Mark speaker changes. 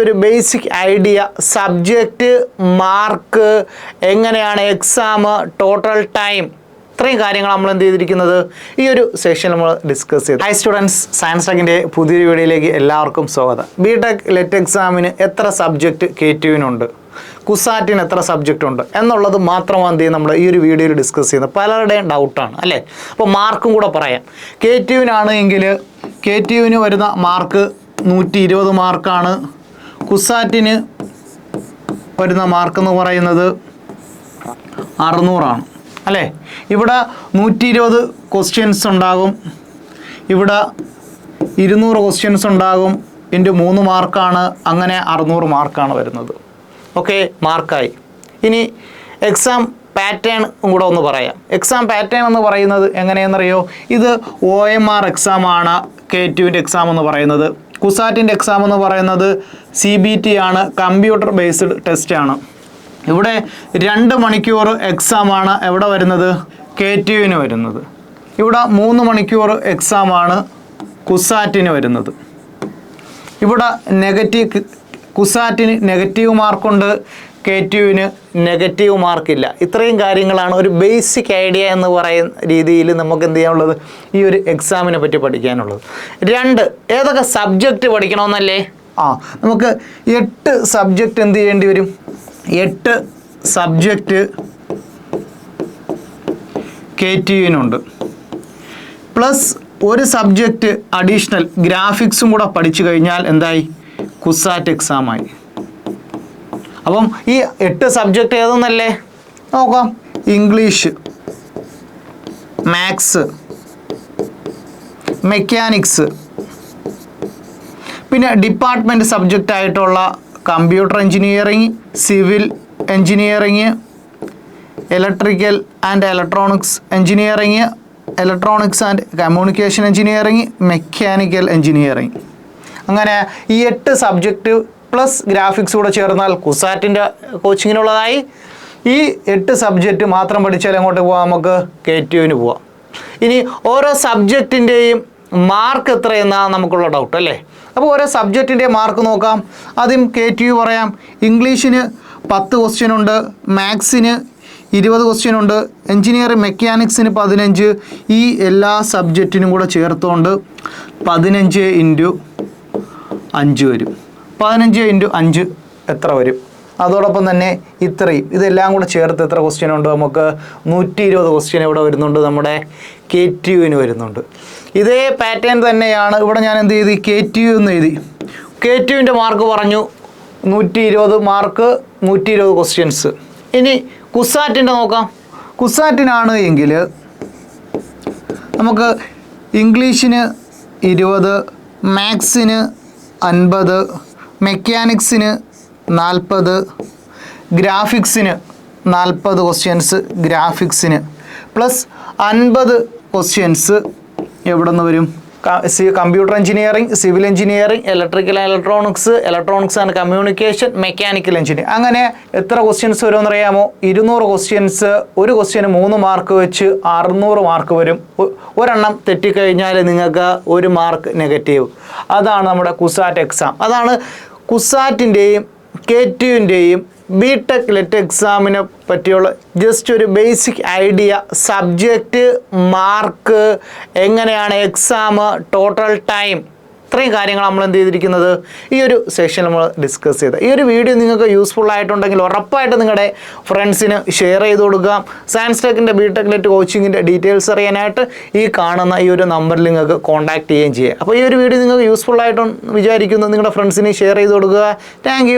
Speaker 1: ഒരു basic idea subject mark എങ്ങനെയാണ് exam total time ഇത്രയും കാര്യങ്ങൾ നമ്മൾ എന്ത് ചെയ്തിരിക്കുന്നത്? ഈ ഒരു സെഷൻ നമ്മൾ ഡിസ്കസ് ചെയ്തു. ഹൈ സ്റ്റുഡൻസ് സയൻസ് ടെക്കിന്റെ പുതിയൊരു വീഡിയോയിലേക്ക് എല്ലാവർക്കും സ്വാഗതം. ബി ടെക് ലെറ്റ് എക്സാമിന് എത്ര സബ്ജക്റ്റ് കെ ടുവിനുണ്ട് കുസാറ്റിന് എത്ര സബ്ജക്റ്റ് ഉണ്ട്? എന്നുള്ളത് മാത്രമാണ് എന്ത് നമ്മൾ ഈ ഒരു വീഡിയോയിൽ ഡിസ്കസ് ചെയ്യുന്നത്. പലരുടെയും ഡൗട്ടാണ് അല്ലേ? അപ്പോൾ മാർക്കും കൂടെ പറയാം. കെ ടുവിനാണ് എങ്കിൽ കെ ടുവിന് വരുന്ന മാർക്ക് നൂറ്റി ഇരുപത് മാർക്കാണ് കുസാറ്റിന് വരുന്ന മാർക്ക് എന്ന് പറയുന്നത് അറുന്നൂറാണ്. അല്ലേ? ഇവിടെ നൂറ്റി ഇരുപത് ക്വസ്റ്റ്യൻസ് ഉണ്ടാകും. ഇവിടെ ഇരുന്നൂറ് ക്വസ്റ്റ്യൻസ് ഉണ്ടാകും. ഇന്റു മൂന്ന് മാർക്കാണ് അങ്ങനെ അറുന്നൂറ് മാർക്കാണ് വരുന്നത്. ഓക്കെ മാർക്കായി ഇനി എക്സാം പാറ്റേൺ കൂടെ ഒന്ന് പറയാം. എക്സാം പാറ്റേൺ എന്ന് പറയുന്നത് എങ്ങനെയെന്നറിയോ? ഇത് ഒ എം ആർ എക്സാമാണ് കെ ടുവിന്റെ എക്സാം എന്ന് പറയുന്നത്. കുസാറ്റിന്റെ എക്സാം എന്ന് പറയുന്നത് സി ബി ടി ആണ് കമ്പ്യൂട്ടർ ബേസ്ഡ് ടെസ്റ്റ് ആണ്. ഇവിടെ രണ്ട് മണിക്കൂർ എക്സാമാണ് എവിടെ വരുന്നത്? കെ ടി യുവിന് വരുന്നത്. ഇവിടെ മൂന്ന് മണിക്കൂർ എക്സാമാണ് കുസാറ്റിന് വരുന്നത്. ഇവിടെ നെഗറ്റീവ് കുസാറ്റിന് നെഗറ്റീവ് മാർക്കുണ്ട് കെ ടുവിന് നെഗറ്റീവ് മാർക്കില്ല ഇത്രയും കാര്യങ്ങളാണ് ഒരു ബേസിക് ഐഡിയ എന്ന് പറയുന്ന രീതിയിൽ നമുക്ക് എന്ത് ചെയ്യാനുള്ളത്? ഈ ഒരു എക്സാമിനെ പറ്റി പഠിക്കാനുള്ളത്. രണ്ട് ഏതൊക്കെ സബ്ജക്റ്റ് പഠിക്കണമെന്നല്ലേ? ആ നമുക്ക് എട്ട് സബ്ജക്റ്റ് എന്ത് ചെയ്യേണ്ടി വരും? എട്ട് സബ്ജക്റ്റ് കെ ടി പ്ലസ് ഒരു സബ്ജക്റ്റ് അഡീഷണൽ ഗ്രാഫിക്സും കൂടെ പഠിച്ചു കഴിഞ്ഞാൽ എന്തായി? കുസാറ്റ് എക്സാമായി അപ്പം ഈ എട്ട് സബ്ജക്റ്റ് ഏതെന്നല്ലേ? നോക്കാം. ഇംഗ്ലീഷ് മാത്സ് മെക്കാനിക്സ് പിന്നെ ഡിപ്പാർട്ട്മെന്റ് സബ്ജക്റ്റ് ആയിട്ടുള്ള computer engineering civil engineering electrical and electronics engineering electronics and communication engineering mechanical engineering അങ്ങനെ ഈ എട്ട് സബ്ജക്റ്റ് പ്ലസ് ഗ്രാഫിക്സ് കൂടെ ചേർന്നാൽ കുസാറ്റിന്റെ കോച്ചിങ്ങിനുള്ളതായി ഈ എട്ട് സബ്ജക്റ്റ് മാത്രം പഠിച്ചാൽ എങ്ങോട്ട് പോവാം? നമുക്ക് കെ ടി യുവിന് പോവാം. ഇനി ഓരോ സബ്ജക്റ്റിന്റെയും മാർക്ക് എത്രയെന്നാണ് നമുക്കുള്ള ഡൗട്ട് അല്ലേ? അപ്പോൾ ഓരോ സബ്ജക്റ്റിന്റെ മാർക്ക് നോക്കാം. ആദ്യം കെ ടി യു പറയാം. ഇംഗ്ലീഷിന് പത്ത് ക്വസ്റ്റ്യൻ ഉണ്ട്. മാത്സിന് ഇരുപത് ക്വസ്റ്റ്യൻ ഉണ്ട്. എഞ്ചിനീയറിംഗ് മെക്കാനിക്സിന് പതിനഞ്ച്. ഈ എല്ലാ സബ്ജക്റ്റിനും കൂടെ ചേർത്തുകൊണ്ട് പതിനഞ്ച് ഇന്റു അഞ്ച് വരും. പതിനഞ്ച് ഇന്റു അഞ്ച് എത്ര വരും? അതോടൊപ്പം തന്നെ ഇത്രയും ഇതെല്ലാം കൂടെ ചേർത്ത് എത്ര ക്വസ്റ്റ്യൻ ഉണ്ട്? നമുക്ക് നൂറ്റി ഇരുപത് ക്വസ്റ്റ്യൻ ഇവിടെ വരുന്നുണ്ട്. നമ്മുടെ കെ ടി യുവിന് വരുന്നുണ്ട്. ഇതേ പാറ്റേൺ തന്നെയാണ്. ഇവിടെ ഞാൻ എന്ത് ചെയ്തു കെ ടി യു എന്ന് എഴുതി. കെ ടി യുവിന്റെ മാർക്ക് പറഞ്ഞു. നൂറ്റി ഇരുപത് മാർക്ക് നൂറ്റി ഇരുപത് ക്വസ്റ്റ്യൻസ് ഇനി കുസാറ്റിന്റെ നോക്കാം. കുസാറ്റിനാണ് എങ്കിൽ നമുക്ക് ഇംഗ്ലീഷിന് ഇരുപത് മാത്സിന് അൻപത് മെക്കാനിക്സിന് നാൽപ്പത് ഗ്രാഫിക്സിന് നാൽപ്പത് ക്വസ്റ്റ്യൻസ് ഗ്രാഫിക്സിന് പ്ലസ് അൻപത് ക്വസ്റ്റ്യൻസ് എവിടെ നിന്ന് വരും computer engineering civil engineering electrical electronics electronics and communication mechanical engineering അങ്ങനെ എത്ര ക്വസ്റ്റ്യൻസ് വരുമെന്ന് അറിയാമോ ഇരുന്നൂറ് ക്വസ്റ്റ്യൻസ് ഒരു ക്വസ്റ്റ്യന് മൂന്ന് മാർക്ക് വെച്ച് അറുന്നൂറ് മാർക്ക് വരും. ഒരെണ്ണം തെറ്റിക്കഴിഞ്ഞാൽ നിങ്ങൾക്ക് ഒരു മാർക്ക് നെഗറ്റീവ് അതാണ് നമ്മുടെ കുസാറ്റ് എക്സാം അതാണ് കുസാറ്റിന്റെയും കെ ടിയുന്റെയും ബി ടെക് ലെറ്റ് എക്സാമിനെ പറ്റിയുള്ള ജസ്റ്റ് ഒരു ബേസിക് ഐഡിയ സബ്ജക്റ്റ് മാർക്ക് എങ്ങനെയാണ് എക്സാം ടോട്ടൽ ടൈം ഇത്രയും കാര്യങ്ങൾ നമ്മൾ എന്ത് ചെയ്തിരിക്കുന്നത്? ഈ ഒരു സെഷൻ നമ്മൾ ഡിസ്കസ് ചെയ്ത്. ഈ ഒരു വീഡിയോ നിങ്ങൾക്ക് യൂസ്ഫുൾ ആയിട്ടുണ്ടെങ്കിൽ ഉറപ്പായിട്ട് നിങ്ങളുടെ ഫ്രണ്ട്സിന് ഷെയർ ചെയ്ത് കൊടുക്കുക സയൻസ് ടെക്കിന്റെ ബി ടെക് നെറ്റ് കോച്ചിങ്ങിന്റെ ഡീറ്റെയിൽസ് അറിയാനായിട്ട് ഈ കാണുന്ന ഈ ഒരു നമ്പറിൽ നിങ്ങൾക്ക് കോൺടാക്ട് ചെയ്യുകയും ചെയ്യാം. അപ്പോൾ ഈ ഒരു വീഡിയോ നിങ്ങൾക്ക് യൂസ്ഫുൾ ആയിട്ടും വിചാരിക്കുന്നു. നിങ്ങളുടെ ഫ്രണ്ട്സിന് ഷെയർ ചെയ്ത് കൊടുക്കുക. താങ്ക്